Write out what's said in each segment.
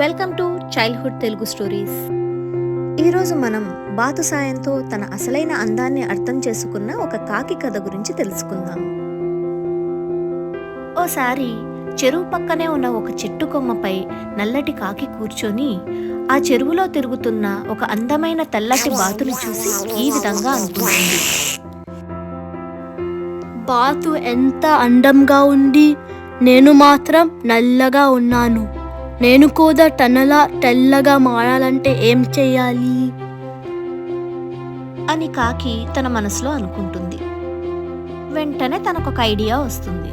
Welcome to childhood Telugu stories. ఈరోజు మనం బాతు సాయంతో తన అసలైన అందాన్ని అర్థం చేసుకున్న ఒక కాకి కథ గురించి తెలుసుకుందాం. ఓసారి చెరువు పక్కనే ఉన్న ఒక చెట్టు కొమ్మపై నల్లటి కాకి కూర్చొని ఆ చెరువులో తిరుగుతున్న ఒక అందమైన తెల్లటి బాతుని చూసి ఈ విధంగా అనుకుంటుంది. బాతు ఎంత అందంగా ఉంది నేను మాత్రం నల్లగా ఉన్నాను. నేను కూడా తనలా తెల్లగా మారాలంటే ఏం చెయ్యాలి అని కాకి తన మనసులో అనుకుంటుంది. వెంటనే తనకొక ఐడియా వస్తుంది.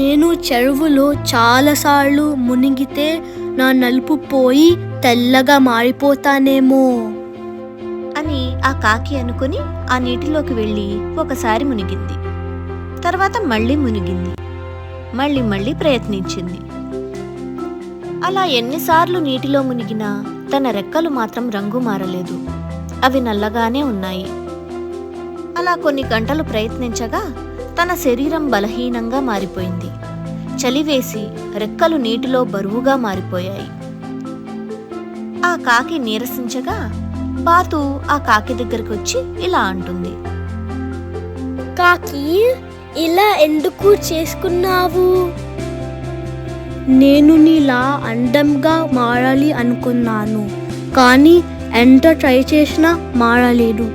నేను చెరువులో చాలాసార్లు మునిగితే నా నలుపు పోయి తెల్లగా మారిపోతానేమో. అని ఆ కాకి అనుకుని ఆ నీటిలోకి వెళ్ళి ఒకసారి మునిగింది. తర్వాత మళ్ళీ మునిగింది. మళ్ళీ మళ్ళీ ప్రయత్నించింది. అలా ఎన్నిసార్లు నీటిలో మునిగినా తన రెక్కలు మాత్రం రంగు మారలేదు. అవి నల్లగానే ఉన్నాయి. అలా కొన్ని గంటలు ప్రయత్నించగా తన శరీరం బలహీనంగా మారిపోయింది. చలివేసి రెక్కలు నీటిలో బరువుగా మారిపోయాయి. ఆ కాకి నీరసించగా బాతు ఆ కాకి దగ్గరికి వచ్చి ఇలా అంటుంది. కాకి ఇలా ఎందుకు చేసుకున్నావు? నేను నీలా అందంగా మారాలి అనుకున్నాను కానీ ఎంత ట్రై చేసినా మారలేదు.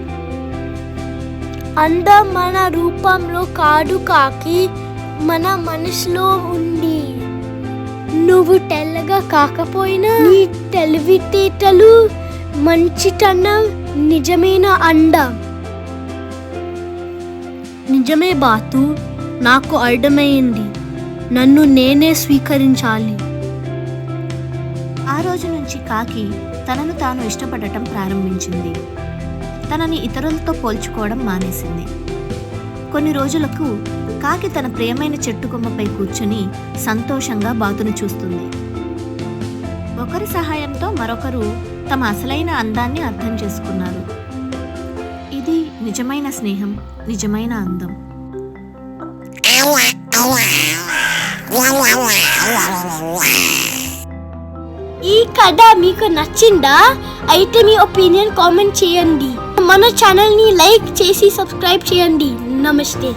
అందం మన రూపంలో కాదు కాకి మన మనసులో ఉంది. నువ్వు తెల్లగా కాకపోయినా నీ తెలివితేటలు మంచితనం నిజమైన అందం? నిజమే బాతు నాకు అర్థమైంది. నన్ను నేనే స్వీకరించాలి. ఆ రోజు నుంచి కాకి తనను తాను ఇష్టపడటం ప్రారంభించింది. తనని ఇతరులతో పోల్చుకోవడం మానేసింది. కొన్ని రోజులకు కాకి తన ప్రియమైన చెట్టు కొమ్మపై కూర్చుని సంతోషంగా బాతును చూస్తుంది. ఒకరి సహాయంతో మరొకరు తమ అసలైన అందాన్ని అర్థం చేసుకున్నారు. ఇది నిజమైన స్నేహం నిజమైన అందం. ఈ కథ మీకు నచ్చిందా? అయితే మీ ఒపీనియన్ కామెంట్ చేయండి. మన ఛానల్ని లైక్ చేసి సబ్స్క్రైబ్ చేయండి. నమస్తే.